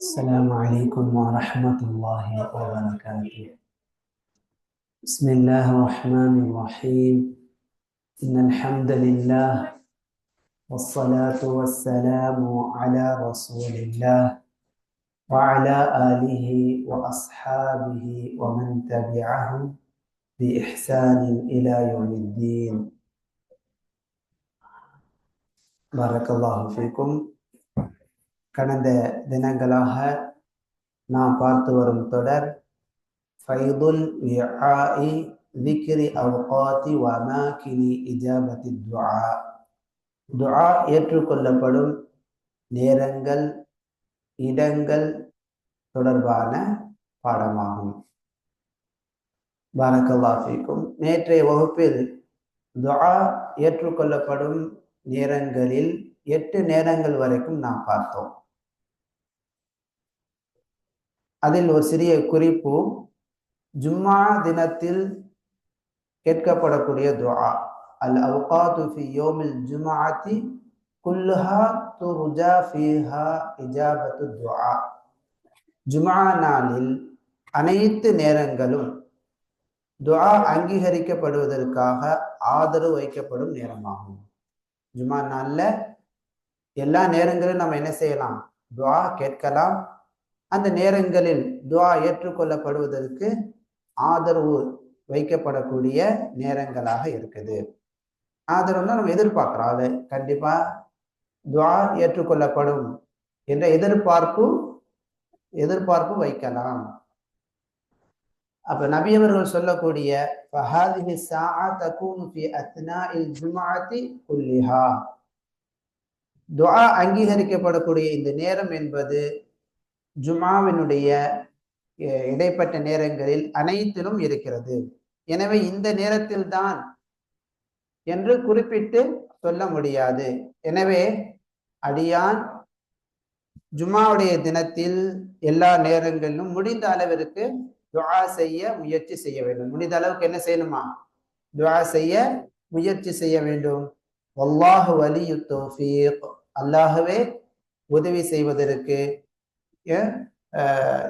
السلام عليكم ورحمة الله وبركاته. بسم الله الرحمن الرحيم. إن الحمد لله والصلاة والسلام على رسول الله وعلى آله وأصحابه ومن تبعهم بإحسان إلى يوم الدين. பரக்கல்லாஹு ஃபீக்கும். கடந்த தினங்களாக நாம் பார்த்து வரும் தொடர் ஃபைதுல் விஆஇ விக்ரி அவுகாத்தி வமாக்கினி இஜாபத்தி துஆ. துஆ ஏற்றுக்கொள்ளப்படும் நேரங்கள் இடங்கள் தொடர்பான பாடமாகும். பாரக்கல்லா ஃபீக்கும். நேற்றைய வகுப்பில் துஆ ஏற்றுக்கொள்ளப்படும் நேரங்களில் எட்டு நேரங்கள் வரைக்கும் நாம் பார்த்தோம். அதில் ஒரு சிறிய குறிப்பு ஜும்மா தினத்தில் கேட்கப்படக்கூடிய துஆ. அல் அவுகாத்து ஃபி யோமில் ஜுமாஅத்தி குல்லுஹா துர்ஜா ஃபீஹா இஜாபத்து துஆ. ஜுமா நாளில் அனைத்து நேரங்களும் துஆ அங்கீகரிக்கப்படுவதற்காக ஆதரவு வைக்கப்படும் நேரமாகும். ஜுமா நாளில் எல்லா நேரங்களிலும் நம்ம என்ன செய்யலாம்? துவா கேட்கலாம். அந்த நேரங்களில் துவா ஏற்றுக்கொள்ளப்படுவதற்கு ஆதரவு வைக்கப்படக்கூடிய நேரங்களாக இருக்குது. ஆதரவுனா நம்ம எதிர்பார்க்குறோம். அது கண்டிப்பாக துவா ஏற்றுக்கொள்ளப்படும் என்ற எதிர்பார்ப்பு எதிர்பார்ப்பு வைக்கலாம். அப்ப நபியவர்கள் சொல்லக்கூடிய ஃபஹாதிஹி தகூனு ஃபி அத்னாஇல் குல்லிஹா. துஆ அங்கீகரிக்கப்படக்கூடிய இந்த நேரம் என்பது ஜுமாவினுடைய இடைப்பட்ட நேரங்களில் அனைத்திலும் இருக்கிறது. எனவே இந்த நேரத்தில் தான் என்று குறிப்பிட்டு சொல்ல முடியாது. எனவே அடியான் ஜுமாவுடைய தினத்தில் எல்லா நேரங்களிலும் முடிந்த அளவிற்கு துவா செய்ய முயற்சி செய்ய வேண்டும். முடிந்த அளவுக்கு என்ன செய்யணுமா? துவா செய்ய முயற்சி செய்ய வேண்டும். வல்லாஹு வலியு தோஃபீக். அல்லாஹுவே உதவி செய்வதற்கு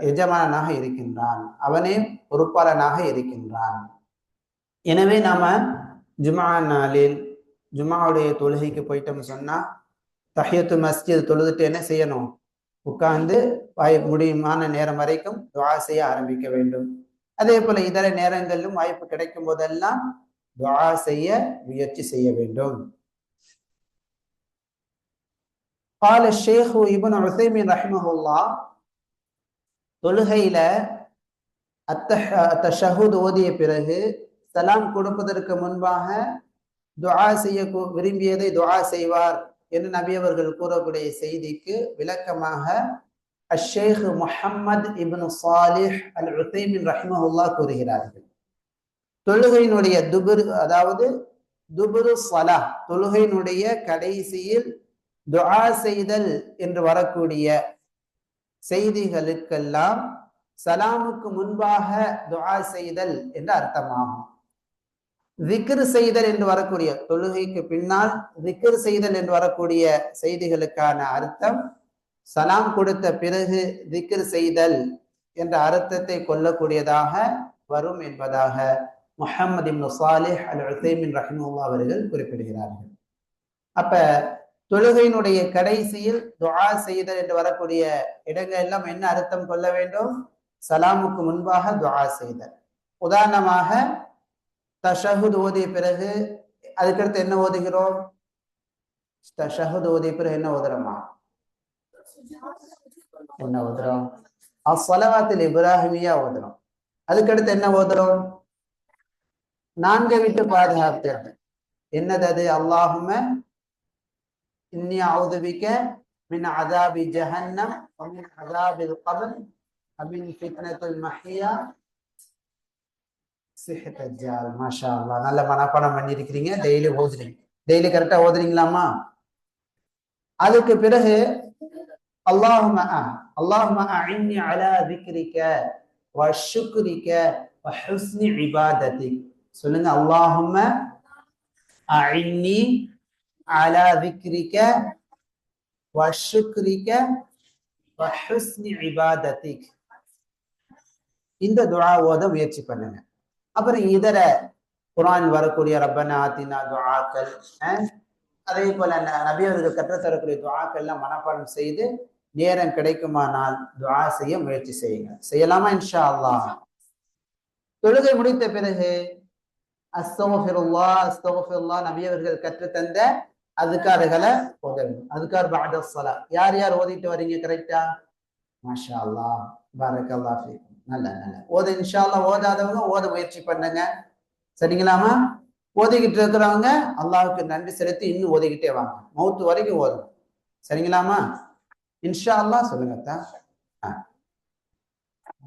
எஜமானனாக இருக்கின்றான். அவனே பொறுப்பாளனாக இருக்கின்றான். எனவே நாம ஜுமா நாளில் ஜுமாவுடைய தொழுகைக்கு போயிட்டோம்னு சொன்னா தஹியத்து மஸ்ஜித் தொழுதுட்டு என்ன செய்யணும்? உட்கார்ந்து வாய் முடியுமான நேரம் வரைக்கும் துவா செய்ய ஆரம்பிக்க வேண்டும் அதே போல இதர நேரங்களிலும் வாய்ப்பு கிடைக்கும் போதெல்லாம் துவா செய்ய முயற்சி செய்ய வேண்டும் قال الشيخ ابن عثيمين رحمه الله தொழுகையில அத்தஷஹூத் ஓதிய பிறகு சலாம் கொடுப்பதற்கு முன்பாக துஆ செய்ய விரும்பியதை துஆ செய்வார் என்று நபி அவர்கள் கூறக்கூடிய செய்திக்கு விளக்கமாக அஷேக் முஹம்மது இப்னு சாலிஹ் அல் உத்தைமின் ரஹ்மஹுல்லா கூறுகிறார்கள். தொழுகையினுடைய துபுர் அதாவது துபுரு சலா தொழுகையினுடைய கடைசியில் துஆ செய்தல் என்று வரக்கூடிய செய்திகளுக்கெல்லாம் சலாமுக்கு முன்பாக துஆ செய்தல் என்று அர்த்தமாகும். விக்கிரு செய்தல் என்று வரக்கூடிய தொழுகைக்கு பின்னால் விக்ர் செய்தல் என்று வரக்கூடிய செய்திகளுக்கான அர்த்தம் சலாம் கொடுத்த பிறகு விக்ர் செய்தல் என்ற அர்த்தத்தை கொள்ளக்கூடியதாக வரும் என்பதாக முஹம்மது இப்னு சாலிஹ் அல் உசைமின் ரஹிமுல்லா அவர்கள் குறிப்பிடுகிறார்கள். அப்ப தொழுகையினுடைய கடைசியில் துஆ செய்தல் என்று வரக்கூடிய இடங்கள் எல்லாம் என்ன அர்த்தம் கொள்ள வேண்டும்? சலாமுக்கு முன்பாக துஆ செய்தல். உதாரணமாக தஷஹுத் ஓதிய பிறகு அதுக்கடுத்து என்ன ஓதுகிறோம்? தஷஹுத் ஓதிய பிறகு என்ன ஓதுறோமா? என்ன ஓதுறோம்? அஸ்வலவாத்தில் இப்ராஹிமியா ஓதுறோம். அதுக்கடுத்து என்ன ஓதுறோம்? நான்கு விட்டு பாதுகாப்பு. என்னது அது? அல்லாஹும இன்னி அவுதுபிக்க மின் அதாபி ஜஹன்னம் அதாபில் கபல் அபின் ஃபித்னத்துல் மஹியா சிஹத்தஜால் மாஷா அல்லா நல்ல மனப்பாடம் பண்ணியிருக்கிறீங்க டெய்லி ஓதுறீங்க. டெய்லி கரெக்டா ஓதுறீங்களாமா அதுக்கு பிறகு அல்லாஹும அல்லாஹும அஇன்னி அலா ذிக்ரிக வஷுக்ரிக வஹுஸ்னி இபாதத்திக். சொல்லுங்க அல்லாஹும அஇன்னி அலா ذிக்ரிக வஷுக்ரிக வஹுஸ்னி இபாதத்திக். இந்த துஆ ஓத முயற்சி பண்ணுங்க. அப்புறம் இதர குரான் வரக்கூடிய ரப்பனா ஆத்தினா துவாக்கள் அதே போல நபி அவர்கள் கற்றுத்தரக்கூடிய துவாக்கள்லாம் மனப்பாடம் செய்து நேரம் கிடைக்குமானால் துவா செய்ய முயற்சி செய்யுங்க. செய்யலாமா இன்ஷா அல்லாஹ்? தொழுகை முடித்த பிறகு அஸ்தோஃபிருல்லா அஸ்தோஃபிருல்லா நபி அவர்கள் கற்றுத்தந்த அதுக்காருகளை ஓதணும். அதுக்கார் பாடசலா யார் யார் ஓதிட்டு வரீங்க கரெக்டா மாஷா அல்லா பாரக் அல்லா நல்ல நல்ல. ஓத இன்ஷால்லா ஓதாதவங்க ஓத முயற்சி பண்ணுங்க. சரிங்களாமா ஓதிக்கிட்டு இருக்கிறவங்க அல்லாவுக்கு நன்றி செலுத்தி இன்னும் ஓதிக்கிட்டே வாங்க. மௌத்து வரைக்கும் ஓதும் சரிங்களாமா இன்ஷா அல்லா சொல்லுங்க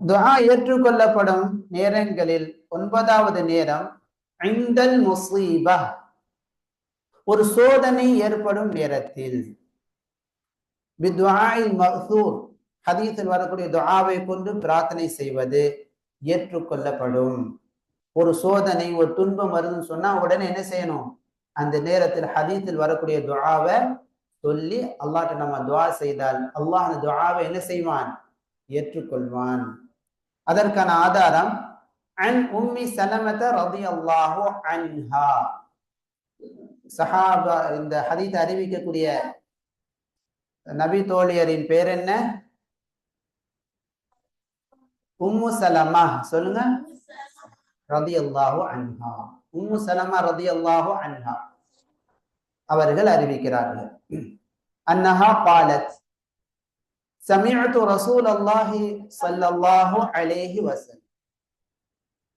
துஆ ஏற்றுக்கொள்ளப்படும் நேரங்களில் ஒன்பதாவது நேரம் ஐந்தல் முஸ்லீபா ஒரு சோதனை ஏற்படும் நேரத்தில். ஹதீஸில் வரக்கூடிய துஆவை கொண்டு பிரார்த்தனை செய்வது ஏற்றுக்கொள்ளப்படும். ஒரு சோதனை ஒரு துன்பம் வருதுன்னு சொன்னா உடனே என்ன செய்யணும்? அந்த நேரத்தில் ஹதீத்தில் வரக்கூடிய துஆவை சொல்லி அல்லாட்ட நம்ம துவா செய்தால் அல்லாஹ் அந்த துஆவை என்ன செய்வான்? ஏற்றுக்கொள்வான். அதற்கான ஆதாரம் அன் உம்மி சலமத ரதி அல்லாஹு அன்ஹா. சஹாபா இந்த ஹதீத் அறிவிக்கக்கூடிய நபி தோழியரின் பேர் என்ன? உம்மு சலமா சொல்லுங்க. ரதி அல்லாஹு அன்ஹா. உம்மு சலமா ரதி அல்லாஹு அன்ஹா. அவர்கள் அறிவிக்கிறார்கள். அன்னஹா பாலத். சமீஅத்து ரசூல் அல்லாஹி சல்லல்லாஹு அலேஹி வசல்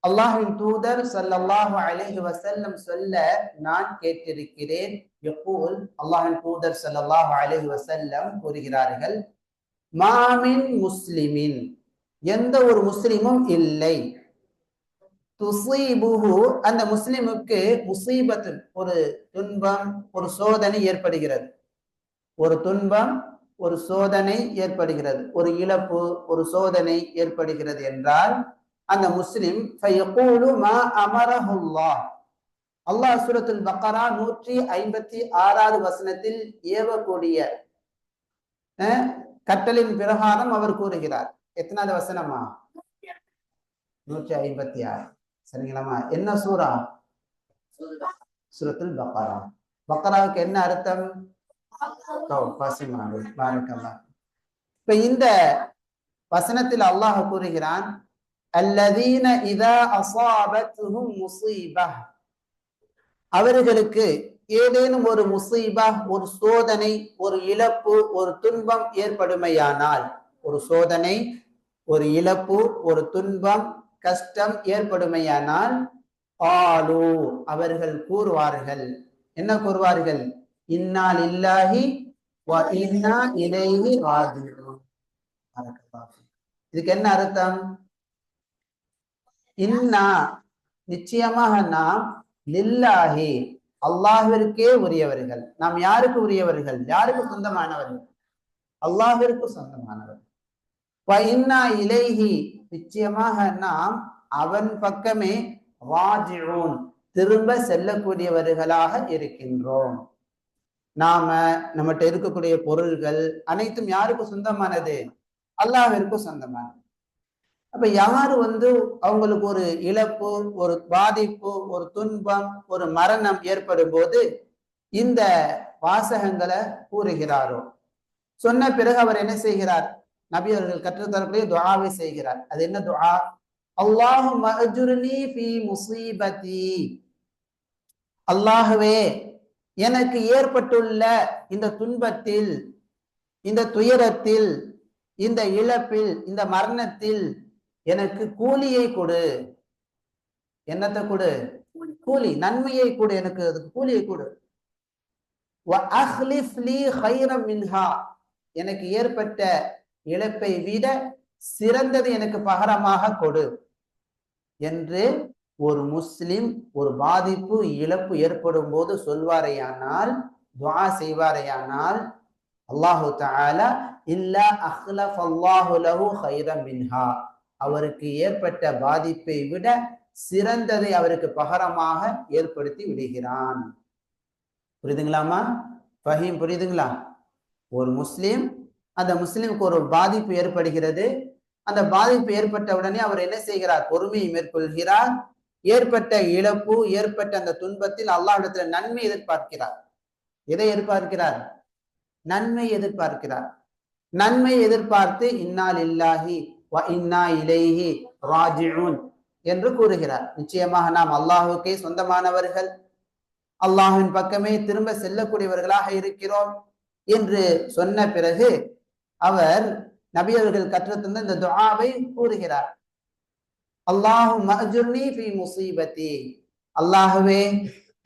அல்லாஹின் தூதர் சல்லல்லாஹு அலேஹி வசல்லம் சொல்ல நான் கேட்டிருக்கிறேன். எப்போல் அல்லாஹின் தூதர் சல்லல்லாஹு அலேஹி வசல்லம் கூறுகிறார்கள். மாமின் முஸ்லிமின். எந்த ஒரு முஸ்லிமும் இல்லை. துசீபுஹு அந்த முஸ்லிமுக்கு முசீபத்து ஒரு துன்பம் ஒரு சோதனை ஏற்படுகிறது. ஒரு துன்பம் ஒரு சோதனை ஏற்படுகிறது. ஒரு இழப்பு ஒரு சோதனை ஏற்படுகிறது என்றால் அந்த முஸ்லிம் அல்லாஹ் சுரத்துல் பக்கரா நூற்றி ஐம்பத்தி ஆறாவது வசனத்தில் ஏவக்கூடிய கட்டளின் பிரகாரம் அவர் கூறுகிறார். எத்தனாவது வசனமா? நூற்றி ஐம்பத்தி ஆறு. சரிங்களாமா என்ன சூரா சுரத்தில் பக்காரா. பக்கராவுக்கு என்ன அர்த்தம்? இப்ப இந்த வசனத்தில் அல்லாஹ் கூறுகிறான் அல்லதீன இதா அசாபத்துஹும் முசீபா. அவர்களுக்கு ஏதேனும் ஒரு முசீபா ஒரு சோதனை ஒரு இழப்பு ஒரு துன்பம் ஏற்படுமையானால் ஒரு சோதனை ஒரு இழப்பு ஒரு துன்பம் கஷ்டம் ஏற்படுமையானால் ஆலு அவர்கள் கூறுவார்கள். என்ன கூறுவார்கள்? இன்னால் இல்லாஹி இன்னா இதுக்கு என்ன அர்த்தம்? இன்னா நிச்சயமாக நாம் லில்லாஹி அல்லாஹிற்கே உரியவர்கள். நாம் யாருக்கு உரியவர்கள்? யாருக்கு சொந்தமானவர்கள்? அல்லாஹிற்கு சொந்தமானவர்கள். பயின்னா இலைஹி. நிச்சயமாக நாம் அவன் பக்கமே வாஜிஊன் திரும்ப செல்லக்கூடியவர்களாக இருக்கின்றோம். நாம நம்மகிட்ட இருக்கக்கூடிய பொருள்கள் அனைத்தும் யாருக்கு சொந்தமானது? அல்லாஹிற்கு சொந்தமானது. அப்ப யாரு வந்து அவங்களுக்கு ஒரு இழப்பு ஒரு பாதிப்பு ஒரு துன்பம் ஒரு மரணம் ஏற்படும் போது இந்த வாசகங்களை கூறுகிறாரோ? சொன்ன பிறகு அவர் என்ன செய்கிறார்? நபி அவர்கள் கற்றுத்தரக்கூடிய துவாவை செய்கிறார். அது என்ன துவா அல்லாஹும் முசீபதி. அல்லாஹுவே எனக்கு ஏற்பட்டுள்ள இந்த துன்பத்தில் இந்த துயரத்தில் இந்த இழப்பில் இந்த மரணத்தில் எனக்கு கூலியை கொடு. என்னத்தை கொடு? கூலி நன்மையை கொடு எனக்கு அதுக்கு கூலியை கொடு. மின்ஹா. எனக்கு ஏற்பட்ட இழப்பை விட சிறந்தது எனக்கு பகரமாக கொடு என்று ஒரு முஸ்லிம் ஒரு பாதிப்பு இழப்பு ஏற்படும் போது சொல்வாரையானால் துவா செய்வாரையானால் அல்லாஹு தாலா இல்ல அஹ்லஃப் அல்லாஹு லஹு ஹைரம் மின்ஹா. அவருக்கு ஏற்பட்ட பாதிப்பை விட சிறந்ததை அவருக்கு பகரமாக ஏற்படுத்தி விடுகிறான். புரியுதுங்களாமா ஃபஹீம் புரியுதுங்களா ஒரு முஸ்லீம் அந்த முஸ்லிமுக்கு ஒரு பாதிப்பு ஏற்படுகிறது. அந்த பாதிப்பு ஏற்பட்ட உடனே அவர் என்ன செய்கிறார்? பொறுமையை மேற்கொள்கிறார். ஏற்பட்ட இழப்பு ஏற்பட்ட அந்த துன்பத்தில் அல்லாஹிடத்துல நன்மை எதிர்பார்க்கிறார். எதை எதிர்பார்க்கிறார்? நன்மை எதிர்பார்க்கிறார். நன்மை எதிர்பார்த்து இன்னால் இல்லாஹி இன்னா இலேஹி ராஜிஊன் என்று கூறுகிறார். நிச்சயமாக நாம் அல்லாஹுக்கே சொந்தமானவர்கள். அல்லாஹின் பக்கமே திரும்ப செல்லக்கூடியவர்களாக இருக்கிறோம் என்று சொன்ன பிறகு அவர் நபி அவர்கள் கற்றுத்தந்த இந்த துஆவை கூறுகிறார். அல்லாஹு மஹ்ஜுர்னி ஃபி முசீபத்தி. அல்லாஹுவே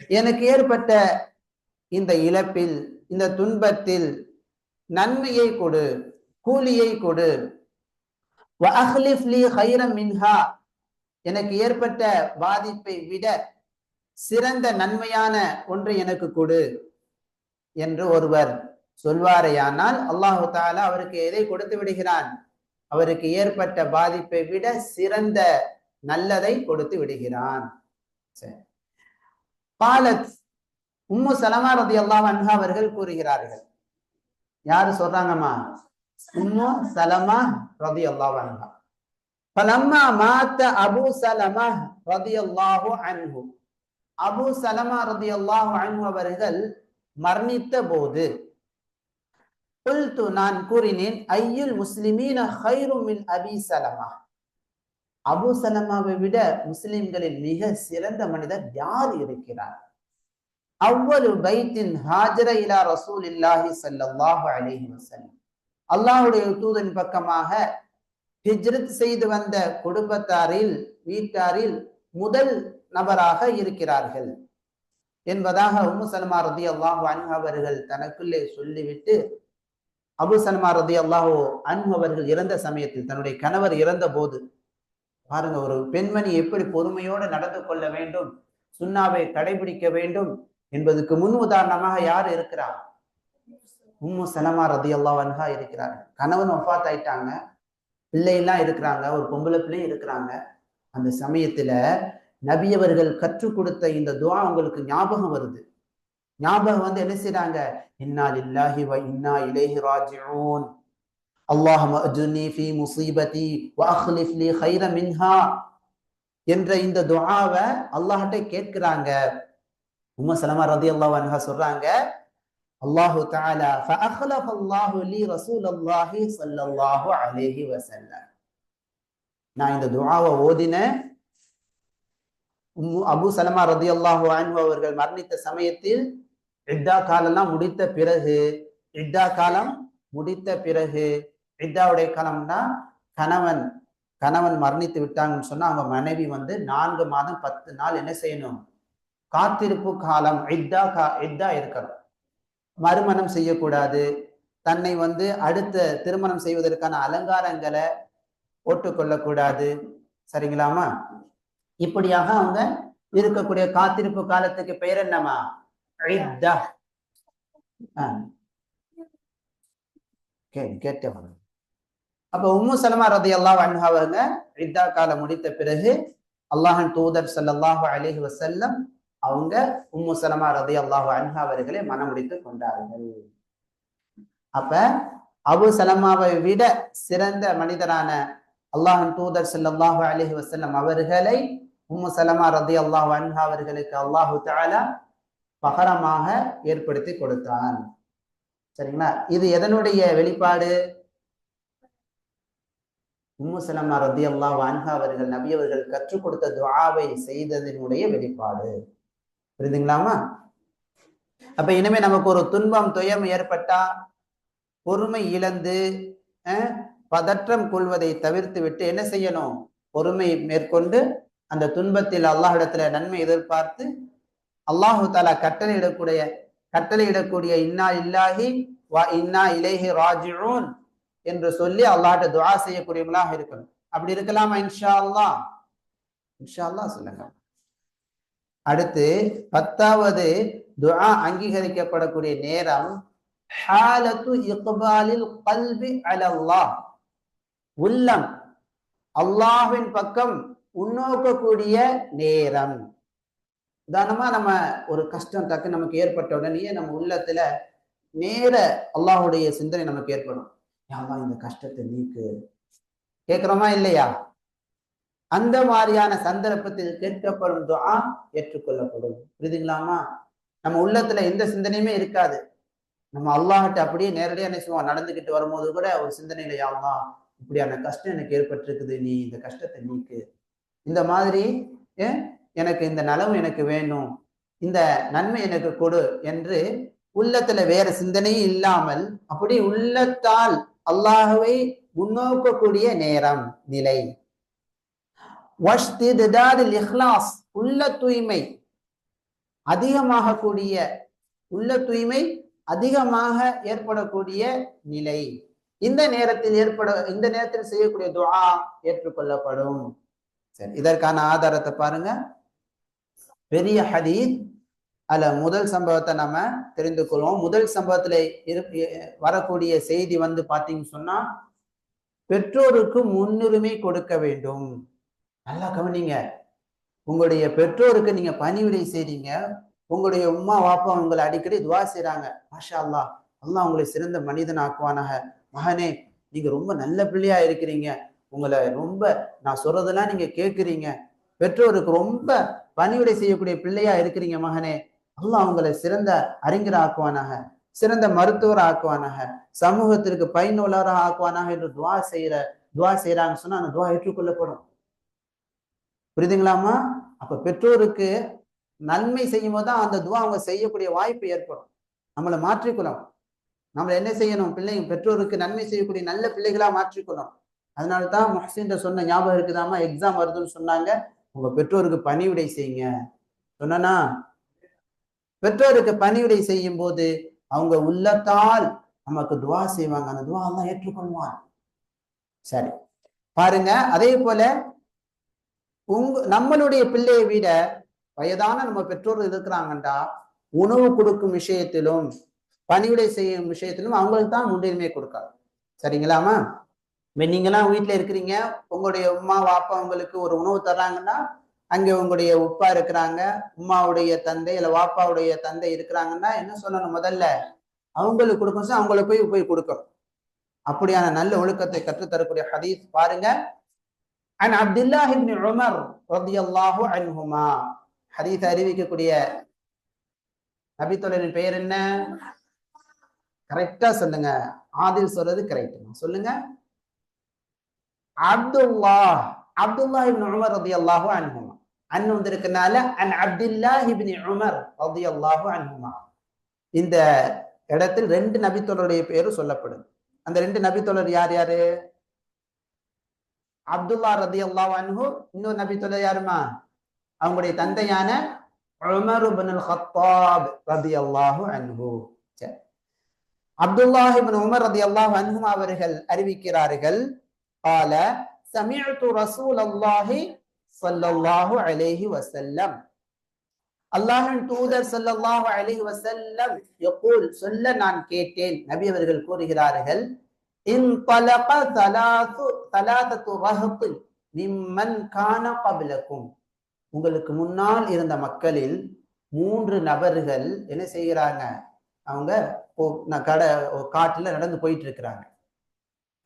எனக்கு ஏற்பட்ட இந்த இழப்பில் இந்த துன்பத்தில் நன்மையை கொடு கூலியை கொடு. லீ மின்ஹா. எனக்கு ஏற்பட்ட பாதிப்பை விட சிறந்த நன்மையான ஒன்று எனக்கு கொடு என்று ஒருவர் சொல்வாரையானால் அல்லாஹு தாலா அவருக்கு எதை கொடுத்து விடுகிறான்? அவருக்கு ஏற்பட்ட பாதிப்பை விட சிறந்த நல்லதை கொடுத்து விடுகிறான். சரி. பாலத் உம்மு சலமா ரதி அல்லாஹ் அன்ஹா அவர்கள் கூறுகிறார்கள். யாரு சொல்றாங்கம்மா? உம்மு சலமா ரதி அல்லாஹ் அன்ஹா. பலம்மா மாத்த அபு சலமா ரதி அல்லாஹு அன்ஹு. அபு சலமா ரதி அல்லாஹு அன்ஹு அவர்கள் மரணித்த போது குல்து நான் கூறினேன் ஐயுல் முஸ்லிமீன ஹைருமின் அபி சலமா அபு சலமாவை விட முஸ்லிம்களில் மிக சிறந்த மனிதர் யார் இருக்கிறார் அவ்வளவு பைத்தின் ஹாஜர இலா ரசூல் இல்லாஹி சல்லாஹு அலிஹி வசல்லம் அல்லாஹுடைய தூதன் பக்கமாக ஹிஜ்ரத் செய்து வந்த குடும்பத்தாரில் வீட்டாரில் முதல் நபராக இருக்கிறார்கள். என்பதாக உம்மு சல்மா ரதி அல்லாஹ் அன்ஹு அவர்கள் தனக்குள்ளே சொல்லிவிட்டு அபு ரதி அல்லாஹோ அன்பு அவர்கள் இறந்த சமயத்தில் தன்னுடைய கணவர் இறந்த போது பாருங்க ஒரு பெண்மணி எப்படி பொறுமையோடு நடந்து கொள்ள வேண்டும் சுண்ணாவை கடைபிடிக்க வேண்டும் என்பதுக்கு முன் உதாரணமாக யார் இருக்கிறார் உம்மு சலமா ரதி அல்லாஹ் இருக்கிறார். கணவன் ஒஃபாத் ஆயிட்டாங்க பிள்ளையெல்லாம் இருக்கிறாங்க ஒரு பொம்பளை பிள்ளையும் இருக்கிறாங்க. அந்த சமயத்துல நபியவர்கள் கற்றுக் கொடுத்த இந்த துவா உங்களுக்கு ஞாபகம் வருது. ஞாபகம் வந்து என்ன செய்றாங்க? இன்னா லில்லாஹி வ இன்னா இலைஹி ராஜிஊன். அல்லாஹ் அஜுனி ஃபி முசீபதி வ அக்லிஃப் லி கைர மின்ஹா. என்ற இந்த துஆவை அல்லாஹ்ட்ட கேட்கிறாங்க. உம்மு சலமா அல்லாஹ் அன்ஹா சொல்றாங்க அல்லாஹு தஆலா ஃபஅக்லஃப அல்லாஹு லி ரசூலல்லாஹி ஸல்லல்லாஹு அலைஹி வஸல்லம். நான் இந்த துஆவை ஓதினேன் உம்மு அபு சலமா ரதி அல்லாஹு அவர்கள் மரணித்த சமயத்தில் இத்தா காலம்லாம் முடித்த பிறகு இத்தா காலம் முடித்த பிறகு இத்தாவுடைய காலம்னா கணவன் கணவன் மரணித்து விட்டாங்கன்னு சொன்னா அவங்க மனைவி வந்து நான்கு மாதம் பத்து நாள் என்ன செய்யணும்? காத்திருப்பு காலம் இத்தா கா இத்தா இருக்கணும். மறுமணம் செய்யக்கூடாது. தன்னை வந்து அடுத்த திருமணம் செய்வதற்கான அலங்காரங்களை போட்டுக்கொள்ளக்கூடாது. சரிங்களாமா இப்படியாக அவங்க இருக்கக்கூடிய காத்திருப்பு காலத்துக்கு பெயர் என்னமா இத்தா ah. கேட்டவங்க அப்ப உம்மு சலமா ரதி அல்லாஹ் அவங்க ரித்தா காலம் முடித்த பிறகு அல்லாஹன் தூதர் சல்லாஹு அலிஹி வசல்லம் அவங்க உம்மு சலமா ரதி அல்லாஹு அன்ஹா அவர்களை மனமுடித்து கொண்டார்கள். அப்ப அபு சலமாவை விட சிறந்த மனிதரான அல்லாஹன் தூதர் சல்லாஹு அலிஹி வசல்லம் அவர்களை உம்மு சலமா ரதி அல்லாஹு அன்ஹா அவர்களுக்கு அல்லாஹு தாலா பகரமாக ஏற்படுத்தி கொடுத்தான். சரிங்களா? இது எதனுடைய வெளிப்பாடு? உம்மு சலமா ரதி அல்லாஹ் அவர்கள் நபி அவர்கள் கற்றுக் கொடுத்த துவாவை செய்ததனுடைய வெளிப்பாடு. புரியுதுங்களாமா அப்ப இனிமே நமக்கு ஒரு துன்பம் துயம் ஏற்பட்டா பொறுமை இழந்து பதற்றம் கொள்வதை தவிர்த்து விட்டு என்ன செய்யணும்? பொறுமை மேற்கொண்டு அந்த துன்பத்தில் அல்லாஹிடத்துல நன்மை எதிர்பார்த்து அல்லாஹு தாலா கட்டளையிடக்கூடிய கட்டளையிடக்கூடிய இன்னா இல்லாஹி வா இன்னா இலேஹி ராஜிஊன் என்று சொல்லி அல்லாட்ட துவா செய்யக்கூடியவங்களாக இருக்கணும். அப்படி இருக்கலாமா? இன்ஷா அல்லாஹ் இன்ஷா அல்லாஹ் சொல்லுங்க. அடுத்து பத்தாவது துஆ அங்கீகரிக்கப்படக்கூடிய நேரம் ஹாலத்து இக்பாலில் கல்வி அலல்லாஹ் உள்ளம் அல்லாஹ்வின் பக்கம் உன்னோக்கக்கூடிய நேரம். உதாரணமா நம்ம ஒரு கஷ்டம் டக்கு நமக்கு ஏற்பட்ட உடனே நம்ம உள்ளத்துல நேர அல்லாஹுடைய சிந்தனை நமக்கு ஏற்படும். யாவா இந்த கஷ்டத்தை நீக்கு. கேட்கிறோமா இல்லையா? அந்த மாதிரியான சந்தர்ப்பத்தில் கேட்கப்படும் துவா ஏற்றுக்கொள்ளப்படும். புரியுதுங்களாமா நம்ம உள்ளத்துல எந்த சிந்தனையுமே இருக்காது. நம்ம அல்லாஹிட்ட அப்படியே நேரடியாக என்ன நடந்துக்கிட்டு நடந்துகிட்டு வரும்போது கூட ஒரு சிந்தனையில யாவா இப்படியான கஷ்டம் எனக்கு ஏற்பட்டிருக்குது. நீ இந்த கஷ்டத்தை நீக்கு. இந்த மாதிரி எனக்கு இந்த நலவு எனக்கு வேணும் இந்த நன்மை எனக்கு கொடு என்று உள்ளத்துல வேற சிந்தனையும் இல்லாமல் அப்படி உள்ளத்தால் அல்லாஹுவை முன்னோக்கக்கூடிய நேரம் நிலை. இஹ்லாஸ் உள்ள தூய்மை. அதிகமாக கூடிய உள்ள தூய்மை அதிகமாக ஏற்படக்கூடிய நிலை. இந்த நேரத்தில் ஏற்பட இந்த நேரத்தில் செய்யக்கூடிய துவா ஏற்றுக்கொள்ளப்படும். சரி இதற்கான ஆதாரத்தை பாருங்க. பெரிய ஹதீத் அல்ல முதல் சம்பவத்தை நம்ம தெரிந்து கொள்வோம். முதல் சம்பவத்துல இரு வரக்கூடிய செய்தி வந்து பார்த்தீங்கன்னு சொன்னா பெற்றோருக்கு முன்னுரிமை கொடுக்க வேண்டும். நல்லா கவனிங்க. உங்களுடைய பெற்றோருக்கு நீங்க பணிவிடை செய்றீங்க. உங்களுடைய உமா வாப்பா உங்களை அடிக்கடி துவா செய்றாங்க. மாஷா அல்லா அல்லா உங்களை சிறந்த மனிதன் ஆக்குவானாக மகனே நீங்க ரொம்ப நல்ல பிள்ளையா இருக்கிறீங்க. உங்களை ரொம்ப நான் சொல்றதெல்லாம் நீங்க கேட்குறீங்க. பெற்றோருக்கு ரொம்ப பணிவிடை செய்யக்கூடிய பிள்ளையா இருக்கிறீங்க மகனே. அல்லாஹ் அவங்களை சிறந்த அறிஞராக்குவானாக சிறந்த மருத்துவர் ஆக்குவானாக சமூகத்திற்கு பயனுள்ளவராக ஆக்குவானாக என்று துவா செய்யற துவா செய்யறாங்க சொன்னா அந்த துவா ஏற்றுக்கொள்ளப்படும். புரியுதுங்களாமா அப்ப பெற்றோருக்கு நன்மை செய்யும் போது தான் அந்த துவா அவங்க செய்யக்கூடிய வாய்ப்பு ஏற்படும். நம்மளை மாற்றிக்கொள்ளும் நம்மளை என்ன செய்யணும்? பிள்ளைங்க பெற்றோருக்கு நன்மை செய்யக்கூடிய நல்ல பிள்ளைகளா மாற்றிக்கொள்ளும் அதனால தான் முஹசின் சொன்ன ஞாபகம் இருக்குதாமா எக்ஸாம் வருதுன்னு சொன்னாங்க. உங்க பெற்றோருக்கு பணிவிடை செய்யுங்க. சொன்னா பெற்றோருக்கு பணிவிடை செய்யும் போது அவங்க உள்ளத்தால் நமக்கு துவா செய்வாங்க. அந்த துவா எல்லாம் ஏற்றுக்கொள்வான். சரி. பாருங்க அதே போல உங்க நம்மளுடைய பிள்ளையை விட வயதான நம்ம பெற்றோர் இருக்கிறாங்கண்டா உணவு கொடுக்கும் விஷயத்திலும் பணிவிடை செய்யும் விஷயத்திலும் அவங்களுக்கு தான் முன்னுரிமை கொடுக்காது சரிங்களாமா நீங்களாம் வீட்டில் இருக்கிறீங்க. உங்களுடைய உமா வாப்பா உங்களுக்கு ஒரு உணவு தர்றாங்கன்னா அங்கே உங்களுடைய உப்பா இருக்கிறாங்க உமாவுடைய தந்தை இல்லை வாப்பாவுடைய தந்தை இருக்கிறாங்கன்னா என்ன சொல்லணும் முதல்ல? அவங்களுக்கு கொடுக்கணும் அவங்கள போய் போய் கொடுக்கணும். அப்படியான நல்ல ஒழுக்கத்தை கற்றுத்தரக்கூடிய ஹதீஸ் பாருங்க. அண்ட் அப்துல்லாஹி இப்னி உமர் ரதியல்லாஹு அன்ஹுமா ஹதீஸ் அறிவிக்கக்கூடிய நபித்தோழரின் பெயர் என்ன? கரெக்டா சொல்லுங்க. ஆதில் சொல்றது கரெக்ட் சொல்லுங்க. அப்துல்லா அப்துல்லா இப்னு உமர் ரலியல்லாஹு அன்ஹுமா. அன் வந்திருக்கனால அன் அப்துல்லாஹ் இப்னு உமர் ரலியல்லாஹு அன்ஹுமா. இந்த இடத்தில் ரெண்டு நபித்தோழருடைய பேரும் சொல்லப்படும் அந்த ரெண்டு நபித்தோழர் யார் யாரு? அப்துல்லா ரதி அல்லாஹ் அன்ஹு இன்னொரு நபித்தோழர் யாருமா? அவங்களுடைய தந்தையான உமர் இப்னு உமர் ரதி அல்லாஹ் அன்ஹும் அவர்கள் அறிவிக்கிறார்கள் قال سمعت رسول الله صلى الله عليه وسلم அல்லாஹின் தூதர் ஸல்லல்லாஹு அலைஹி வஸல்லம் யகூல் சொல்ல நான் கேட்டேன் நபி அவர்கள் கூறுகிறார்கள் இன் தலக தலாத்து தலாதத்து ரஹத் மிம்மன் கான கப்லக்கும் உங்களுக்கு முன்னால் இருந்த மக்களில் மூன்று நபர்கள் என்ன செய்கிறாங்க அவங்க நான் கடை காட்டுல நடந்து போயிட்டு இருக்கிறாங்க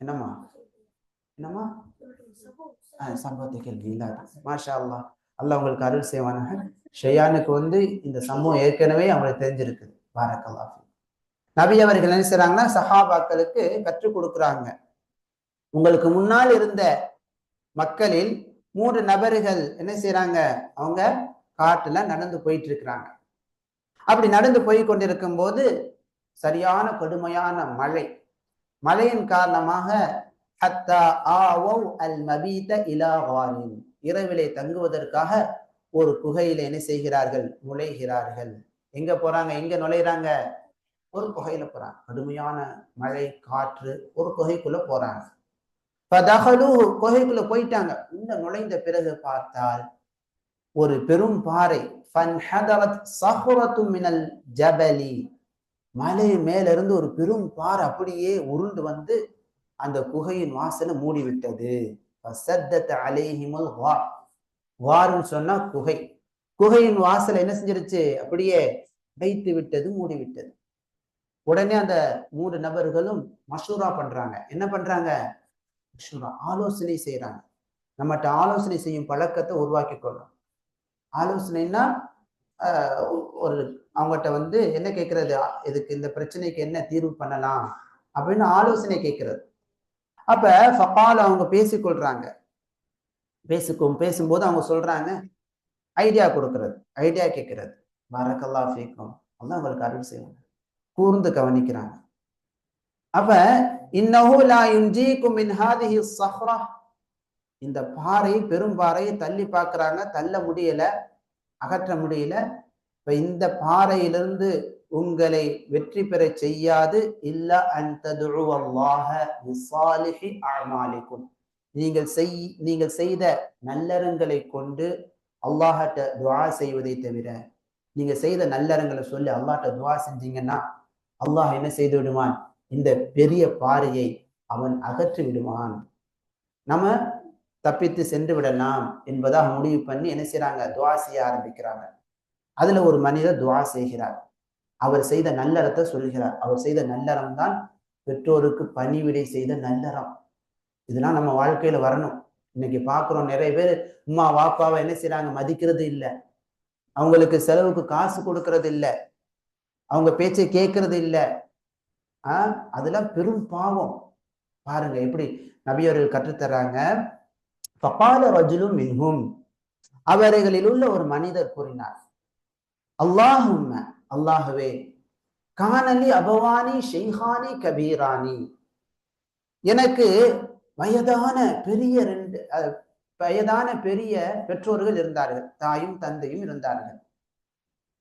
என்னம்மா என்னம்மா? சம்பவத்தை கேள்வி இல்லாது மாஷா அல்லா அல்லா உங்களுக்கு அருள் செய்வானாக. ஷெயானுக்கு வந்து இந்த சம்பவம் ஏற்கனவே அவங்களுக்கு தெரிஞ்சிருக்குது. பாரக்கல்லா நபி அவர்கள் என்ன செய்றாங்கன்னா சஹாபாக்களுக்கு கற்றுக் கொடுக்குறாங்க. உங்களுக்கு முன்னால் இருந்த மக்களில் மூன்று நபர்கள் என்ன செய்யறாங்க அவங்க காட்டுல நடந்து போயிட்டு இருக்கிறாங்க அப்படி நடந்து போய் கொண்டிருக்கும் போது சரியான கடுமையான மழை. மழையின் காரணமாக ஹத்தா ஆவவ் அல் மபீத இலா வாரின் இரவிலே தங்குவதற்காக ஒரு குகையில என்ன செய்கிறார்கள்? நுழைகிறார்கள். எங்க போறாங்க? எங்க நுழையிறாங்க ஒரு குகையில போறாங்க. கடுமையான மழை காற்று ஒரு குகைக்குள்ள போறாங்க. குகைக்குள்ள போயிட்டாங்க. உள்ள நுழைந்த பிறகு பார்த்தால் ஒரு பெரும் பாறை. மினல் ஜபலி. மலை மேல இருந்து ஒரு பெரும் பாறை அப்படியே உருண்டு வந்து அந்த குகையின் வாசலை மூடி விட்டது வா. வாருன்னு சொன்னா குகை. குகையின் வாசலை என்ன செஞ்சிருச்சு? அப்படியே வைத்து விட்டது மூடி விட்டது உடனே அந்த மூணு நபர்களும் மஷூரா பண்றாங்க. என்ன பண்றாங்க? மஷூரா ஆலோசனை செய்யறாங்க நம்மகிட்ட ஆலோசனை செய்யும் பழக்கத்தை உருவாக்கி கொள்ளும் ஆலோசனைன்னா ஒரு அவங்ககிட்ட வந்து என்ன கேட்கறது இதுக்கு இந்த பிரச்சனைக்கு என்ன தீர்வு பண்ணலாம்? அப்படின்னு ஆலோசனை கேட்கறது அப்ப ஃபபால் அவங்க பேசிக்கொள்றாங்க. பேசிக்கும் பேசும்போது அவங்க சொல்றாங்க ஐடியா கொடுக்கறது ஐடியா கேட்கறது. வரக்கல்லா ஃபீக்கும். அதான் அவங்களுக்கு அருள் செய்வாங்க கூர்ந்து கவனிக்கிறாங்க. அப்ப இன்னஹு இந்த பாறை பெரும் பாறையை தள்ளி பார்க்கறாங்க தள்ள முடியல அகற்ற முடியல. இப்ப இந்த பாறையிலிருந்து உங்களை வெற்றி பெற செய்யாது. இல்ல அந்த அமாலிக்கும். நீங்கள் செய் நீங்கள் செய்த நல்லறங்களை கொண்டு அல்லாஹட்ட துவா செய்வதை தவிர நீங்க செய்த நல்லறங்களை சொல்லி அல்லாஹ்ட்ட துவா செஞ்சீங்கன்னா அல்லாஹ் என்ன செய்து விடுவான்? இந்த பெரிய பாறையை அவன் அகற்றி விடுவான். நம்ம தப்பித்து சென்று விடலாம் என்பதாக முடிவு பண்ணி என்ன செய்யறாங்க துவா செய்ய ஆரம்பிக்கிறாங்க. அதுல ஒரு மனிதர் துவா செய்கிறார். அவர் செய்த நல்லறத்தை சொல்கிறார். அவர் செய்த நல்லறம் தான் பெற்றோருக்கு பணிவிடை செய்த நல்லறம். இதெல்லாம் நம்ம வாழ்க்கையில வரணும். இன்னைக்கு பாக்குறோம் நிறைய பேர் உமா வாப்பாவை என்ன செய்யறாங்க மதிக்கிறது இல்லை. அவங்களுக்கு செலவுக்கு காசு கொடுக்கறது இல்லை. அவங்க பேச்சை கேட்கறது இல்லை. ஆஹ் அதெல்லாம் பெரும் பாவம். பாருங்க எப்படி நபியவர்கள் கற்றுத்தர்றாங்க. பப்பால ரஜுலும் மின்ஹும். அவர்களில் உள்ள ஒரு மனிதர் கூறினார். அல்லாஹும் அல்லாஹுவே கானலி அபவானி ஷெய்ஹானி கபீரானி எனக்கு வயதான பெரிய ரெண்டு வயதான பெரிய பெற்றோர்கள் இருந்தார்கள் தாயும் தந்தையும் இருந்தார்கள்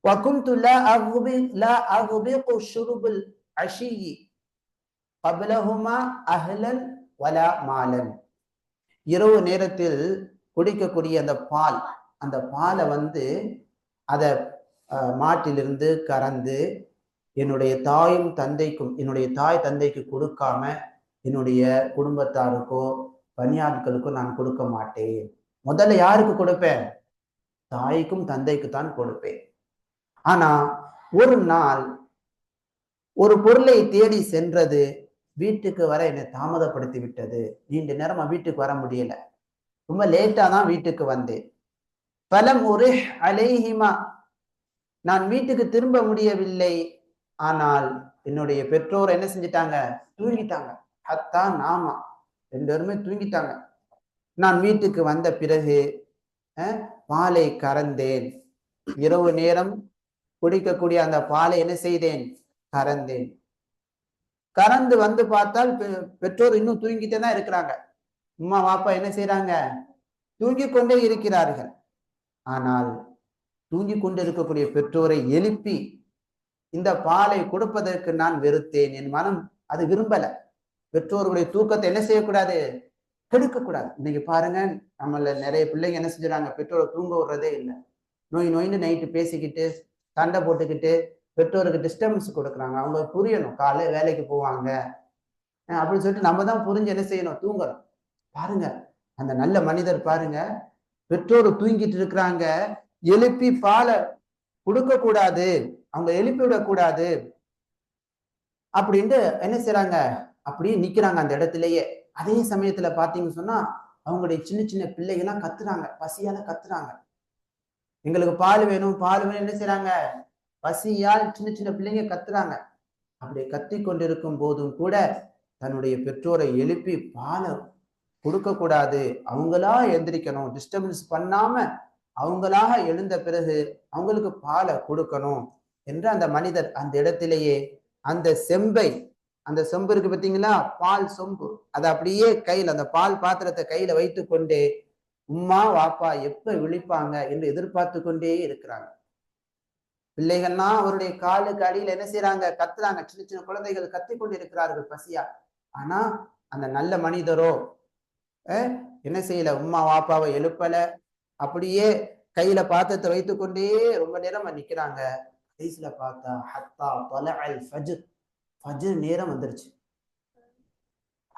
وكنت لا أغبق لا أغبق شرب العشي قبلهما أهلا ولا مالا இரவு நேரத்தில் குடிக்கக்கூடிய அந்த பால் அந்த பாலை வந்து அதை மாட்டிலிருந்து கறந்து என்னுடைய தாயும் தந்தைக்கும் என்னுடைய தாய் தந்தைக்கு கொடுக்காம என்னுடைய குடும்பத்தாருக்கோ பணியாட்களுக்கோ நான் கொடுக்க மாட்டேன். முதல்ல யாருக்கு கொடுப்பேன்? தாய்க்கும் தந்தைக்கு தான் கொடுப்பேன். ஆனா ஒரு நாள் ஒரு பொருளை தேடி சென்றது வீட்டுக்கு வர என்னை தாமதப்படுத்தி விட்டது நீண்ட நேரமா வீட்டுக்கு வர முடியல. ரொம்ப லேட்டா தான் வீட்டுக்கு வந்தேன். பலம் ஒரு அலைஹிமா நான் வீட்டுக்கு திரும்ப முடியவில்லை. ஆனால் என்னுடைய பெற்றோர் என்ன செஞ்சிட்டாங்க? தூங்கிட்டாங்க. ஹத்தா நாமா. ரெண்டு பேருமே தூங்கிட்டாங்க. நான் வீட்டுக்கு வந்த பிறகு பாலை கறந்தேன். இரவு நேரம் குடிக்கக்கூடிய அந்த பாலை என்ன செய்தேன்? கறந்தேன். கறந்து வந்து பார்த்தால் பெற்றோர் இன்னும் தூங்கிட்டே தான் இருக்கிறாங்க. அம்மா பாப்பா என்ன செய்யறாங்க தூங்கி கொண்டே இருக்கிறார்கள். ஆனால் தூங்கி கொண்டிருக்கக்கூடிய பெற்றோரை எழுப்பி இந்த பாலை கொடுப்பதற்கு நான் வெறுத்தேன். என் மனம் அது விரும்பல. பெற்றோர்களுடைய தூக்கத்தை என்ன செய்யக்கூடாது? கெடுக்கக்கூடாது. இன்னைக்கு பாருங்க நம்மள நிறைய பிள்ளைங்க என்ன செஞ்சுறாங்க? பெற்றோரை தூங்க விடுறதே இல்லை. நோய் நோயின்னு நைட்டு பேசிக்கிட்டு சண்டை போட்டுக்கிட்டு பெற்றோருக்கு டிஸ்டர்பன்ஸ் கொடுக்குறாங்க. அவங்க புரியணும். காலை வேலைக்கு போவாங்க. அப்படின்னு சொல்லிட்டு நம்ம தான் புரிஞ்சு என்ன செய்யணும்? தூங்கணும். பாருங்க அந்த நல்ல மனிதர் பாருங்க பெற்றோர் தூங்கிட்டு இருக்கிறாங்க. எழுப்பி பாலை கொடுக்க கூடாது. அவங்க எழுப்பி விடக்கூடாது அப்படின்ட்டு என்ன செய்யறாங்க அப்படியே நிக்கிறாங்க அந்த இடத்துலயே. அதே சமயத்துல பாத்தீங்க சொன்னா அவங்களுடைய சின்ன சின்ன பிள்ளைகள்லாம் கத்துறாங்க. பசியால கத்துறாங்க. எங்களுக்கு பால் வேணும் பால் வேணும் என்ன செய்யறாங்க பசியால் சின்ன சின்ன பிள்ளைங்க கத்துறாங்க. அப்படி கத்தி கொண்டிருக்கும் போதும் கூட தன்னுடைய பெற்றோரை எழுப்பி பாலை கொடுக்க கூடாது. அவங்களா எந்திரிக்கணும். டிஸ்டர்பன்ஸ் பண்ணாம அவங்களாக எழுந்த பிறகு அவங்களுக்கு பாலை கொடுக்கணும் என்று அந்த மனிதர் அந்த இடத்திலேயே அந்த செம்பை அந்த செம்பு இருக்கு பார்த்தீங்களா? பால் சொம்பு. அதை அப்படியே கையில் அந்த பால் பாத்திரத்தை கையில வைத்து கொண்டே உம்மா வாப்பா எப்ப விழிப்பாங்க? என்று எதிர்பார்த்து கொண்டே இருக்கிறாங்க. பிள்ளைகள்லாம் அவருடைய காலுக்கு அடியில் என்ன செய்யறாங்க கத்துறாங்க. சின்ன சின்ன குழந்தைகள் கத்தி கொண்டு இருக்கிறார்கள் பசியா. ஆனா அந்த நல்ல மனிதரோ என்ன செய்யல? உம்மா வாப்பாவை எழுப்பல. அப்படியே கையில பாத்திரத்தை வைத்து கொண்டே ரொம்ப நேரம் நிக்கிறாங்க. கடைசியில பார்த்தா ஹத்தா தொலை ஃபஜர். ஃபஜர் நேரம் வந்துருச்சு.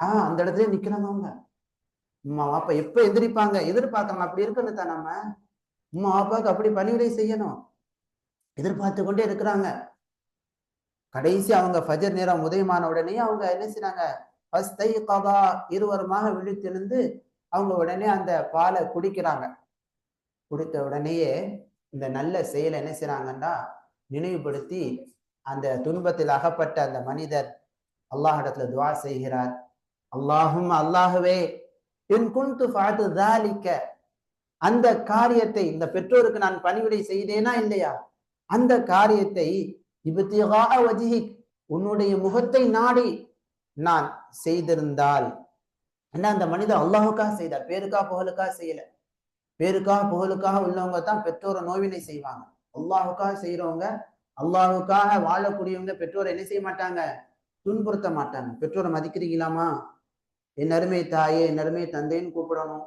ஆஹ் அந்த இடத்துல நிக்கிறாங்க அவங்க. உமா வாப்பா எப்ப எந்திரிப்பாங்க? எதிர்பார்க்கலாம். அப்படி இருக்கணும் தான் நம்ம. உமா வாப்பாவுக்கு அப்படி பணிவிடை செய்யணும். எதிர்பார்த்து கொண்டே இருக்கிறாங்க. கடைசி அவங்க ஃபஜர் நேரம் உதயமான உடனே அவங்க என்ன செய்றாங்க? ஃபஸ்தை கதா இருவருமாக விழித்தெழுந்து அவங்க உடனே அந்த பாலை குடிக்கிறாங்க. கொடுத்த உடனேயே இந்த நல்ல செயலை என்ன செய்றாங்கன்னா நினைவுபடுத்தி அந்த துன்பத்தில் அகப்பட்ட அந்த மனிதர் அல்லாஹிடத்துல துவா செய்கிறார். அல்லாஹும் அல்லாஹுவே என் குண்டு ஃபாது தாலிக்க அந்த காரியத்தை இந்த பெற்றோருக்கு நான் பணிவிடை செய்தேனா இல்லையா? அந்த காரியத்தை உன்னுடைய முகத்தை நாடி நான் செய்திருந்தால். என்ன அந்த மனிதன் அல்லாஹுக்காக செய்தார் பேருக்கா புகழுக்காக செய்யல? பேருக்காக புகழுக்காக உள்ளவங்க தான் பெற்றோரை நோவினை செய்வாங்க. அல்லாஹுக்காக செய்யறவங்க அல்லாஹுக்காக வாழக்கூடியவங்க பெற்றோரை என்ன செய்ய மாட்டாங்க? துன்புறுத்த மாட்டாங்க. பெற்றோரை மதிக்கிறீங்களாமா? என் அருமை தாயே என் அருமை தந்தைன்னு கூப்பிடணும்.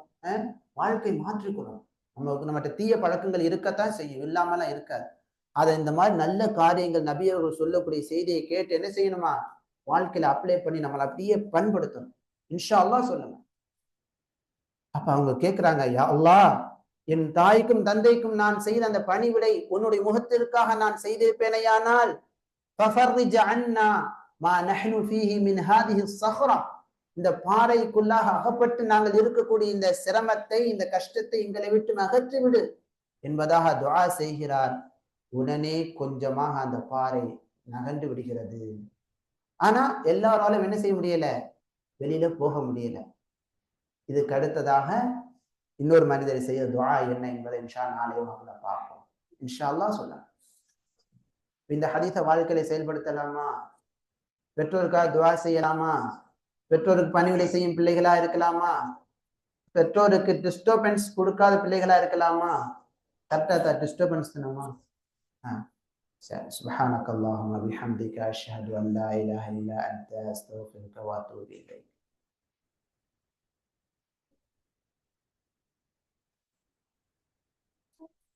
வாழ்க்கை மாற்றிக்கொள்ளணும். நம்மளுக்கு நம்மகிட்ட தீய பழக்கங்கள் இருக்கத்தான் செய்யும். இல்லாமலாம் இருக்காது. அதை இந்த மாதிரி நல்ல காரியங்கள் நபி அவர்கள் சொல்லக்கூடிய செய்தியை கேட்டு என்ன செய்யணுமா? வாழ்க்கையில அப்ளை பண்ணி நம்மளை அப்படியே பண்படுத்தணும். இன்ஷா அல்லாஹ் சொல்லுங்க அப்ப அவங்க கேக்குறாங்க யா அல்லாஹ் என் தாய்க்கும் தந்தைக்கும் நான் செய்த அந்த பணிவிடை உன்னுடைய முகத்திற்காக நான் செய்திருப்பேனையானால் இந்த பாறைக்குள்ளாக அகப்பட்டு நாங்கள் இருக்கக்கூடிய இந்த சிரமத்தை இந்த கஷ்டத்தை எங்களை விட்டு அகற்றிவிடு என்பதாக துவா செய்கிறார். உடனே கொஞ்சமாக அந்த பாறை நகண்டு விடுகிறது. ஆனா எல்லாராலும் என்ன செய்ய முடியல? வெளியில போக முடியல. இதுக்கு அடுத்ததாக இன்னொரு மனிதர் செய்ய துவா என்ன என்பதை இன்ஷா நாளை வகுப்புல பார்ப்போம். இன்ஷா அல்லாஹ் சொல்ல இந்த ஹதீச வாழ்க்கையை செயல்படுத்தலாமா? பெற்றோருக்காக துவா செய்யலாமா? பெற்றோருக்கு பணிவிடை செய்யும் பிள்ளைகளா இருக்கலாமா? பெற்றோருக்கு டிஸ்டர்பன்ஸ் கொடுக்காத பிள்ளைகளா இருக்கலாமா? கரெக்டா டிஸ்டர்பன்ஸ் தானமா சரி. சுபஹானக் அல்லாஹும் பிஹம்திக அஷ்ஹது அன் லா இலாஹ இல்லா அன்த அஸ்தக்ஃபிருக வ அத்தூபு இலைக்.